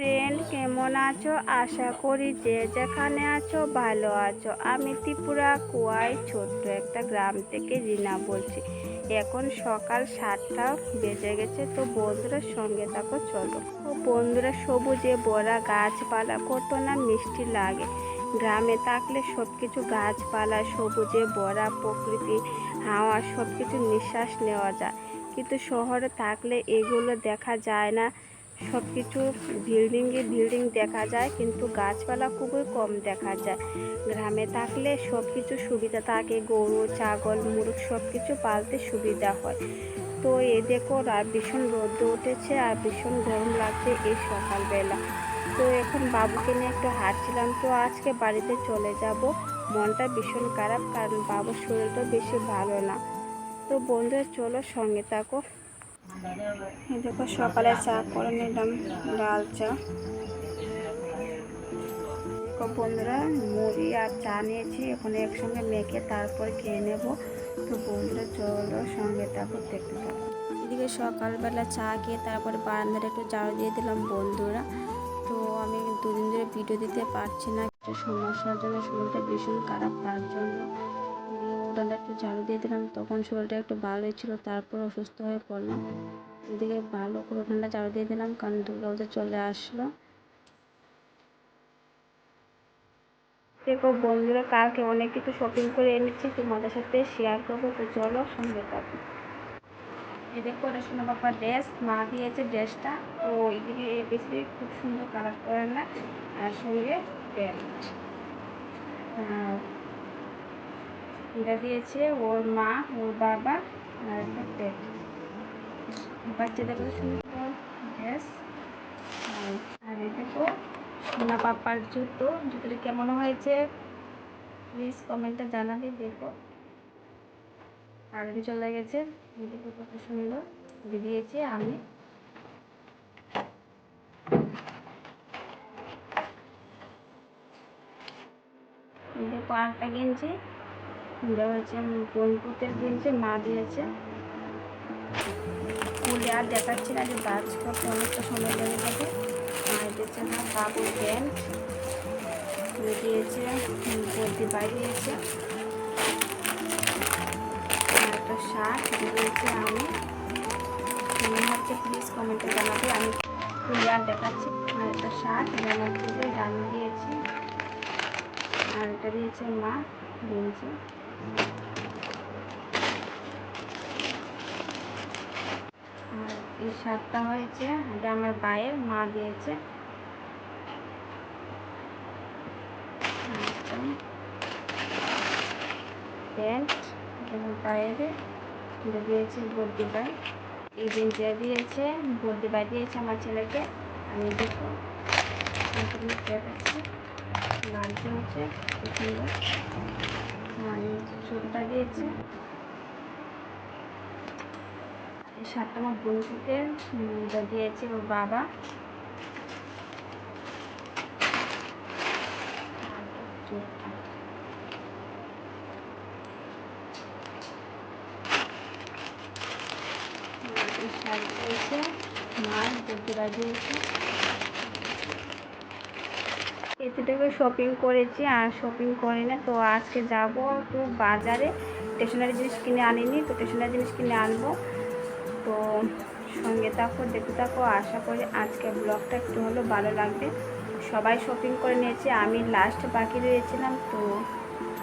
Friend কেমন আছো? আশা করি যে যেখানে আছো, ভালো আছো। আমি ত্রিপুরা কুয়াই ছোট্ট একটা গ্রাম থেকে রিনা বলছি। এখন সকাল সাতটা বেজে গেছে, তো বন্ধুরা সঙ্গে থাকো, চলো। বন্ধুরা, সবুজে বড়া গাছপালা, কত না মিষ্টি লাগে। গ্রামে থাকলে সব কিছু গাছপালা, সবুজে বড়া প্রকৃতি, হাওয়া সব কিছু নিঃশ্বাস নেওয়া যায়। কিন্তু শহরে থাকলে এগুলো দেখা যায় না। সব কিছু বিল্ডিংয়ে বিল্ডিং দেখা যায়, কিন্তু গাছপালা খুবই কম দেখা যায়। গ্রামে থাকলে সব কিছু সুবিধা থাকে, গরু, ছাগল, মুরগ সব কিছু পালতে সুবিধা হয়। তো এ দেখো আর ভীষণ রোদ উঠেছে, আর ভীষণ গরম লাগছে এই সকালবেলা। তো এখন বাবুকে নিয়ে একটু হাঁটছিলাম, তো আজকে বাড়িতে চলে যাব। মনটা ভীষণ খারাপ, কারণ বাবুর শরীরটা বেশি ভালো না। তো বন্ধুরা, চলো সঙ্গে থাকো। দেখো সকালে চা করে নিলাম লাল চা। বন্ধুরা, মুড়ি আর চা নিয়েছি, এখন একসঙ্গে মেখে তারপর খেয়ে নেব। তো বন্ধুরা, চলো সঙ্গে থাকো, দেখতে থাকো। এদিকে সকালবেলা চা খেয়ে তারপরে বারান্দাটা একটু ঝাড়ু দিয়ে দিলাম বন্ধুরা। তো আমি দুদিন ধরে ভিডিও দিতে পারছি না একটু সমস্যার জন্য শরীরটা ভীষণ খারাপ তার জন্য। উঠানটা একটু ঝাড়ু দিয়ে দিলাম, তখন শরীরটা একটু ভালোই ছিল তারপর অসুস্থ হয়ে পড়লাম। এদিকে ভালো করে উঠানটা ঝাড়ু দিয়ে দিলাম, কারণ দুর্গাপূজা চলে আসলো। দেখো বন্ধুরা, কালকে অনেক কিছু শপিং করে এনেছি, তোমাদের সাথে শেয়ার করব, তো চলো সঙ্গে থাকো। এই দেখো, এটা সোনা বাবার ড্রেস মা দিয়েছে ড্রেসটা তো এদিকে বেশি খুব সুন্দর কালার করে না, আর সঙ্গে প্যান্ট এটা দিয়েছে ওর মা, ওর বাবা আর একটা প্যান্ট বাচ্চাদের কত সুন্দর ড্রেস আর এই দেখো, সোনা পাপার জুতো। জুতোটা কেমন হয়েছে? প্লিজ কমেন্টে জানাবে, দেখো। আগে চলে গেছে। দেখো কত সুন্দর। দিয়েছি আমি। দেখো আরেকটা গেঞ্জি। হচ্ছে বনপুতের গেঞ্জি মা দিয়েছে। ফুলে আর দেখাচ্ছি না যে গাছ করতে অনেকটা সময় লেগে যাবে। আর দিয়েছে না, বাবুর প্যান্ট দিয়েছে বলতে বাড়ি দিয়েছে। আর একটা শার্ট দিয়েছে আমি। মনে হচ্ছে প্লিজ কমেন্টে জানাবে, আমি আর দেখাচ্ছি। আর একটা শার্ট যেমন থেকে ডান দিয়েছি। আর এটা দিয়েছে মা, দিয়েছে। আর এই শার্টটা হয়েছে, এটা আমার বায়ের মা দিয়েছে। প্যান্ট এবং দিয়েছে বর্দি বাই এই বেঞ্চিটা দিয়েছে বর্দি বাই দিয়েছে আমার ছেলেকে। আমি দেখো দেখাচ্ছি। লালটা হচ্ছে সুন্দর। ছোটটা দিয়েছে। এই আমার বন্ধুকে দিয়েছে ওর বাবা। শার্ট দিয়েছে মার বন্ধুরা দিয়েছে। এতটুকু শপিং করেছি, আর শপিং করি না, তো আজকে যাব একটু বাজারে। স্টেশনারি জিনিস কিনে আনিনি, তো স্টেশনারি জিনিস কিনে আনব। তো সঙ্গে থাকো, দেখতে থাকো, আশা করি আজকে ব্লগটা একটু হলেও ভালো লাগবে। সবাই শপিং করে নিয়েছে, আমি লাস্ট বাকি রয়েছিলাম, তো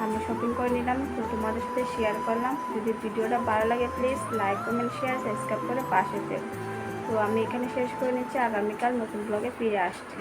আমি শপিং করে নিলাম। তো তোমাদের সাথে শেয়ার করলাম। যদি ভিডিওটা ভালো লাগে please like comment share subscribe করে পাশে দেব তো আমি এখানে শেষ করে নিচ্ছি, আগামীকাল নতুন ব্লগে ফিরে আসছি।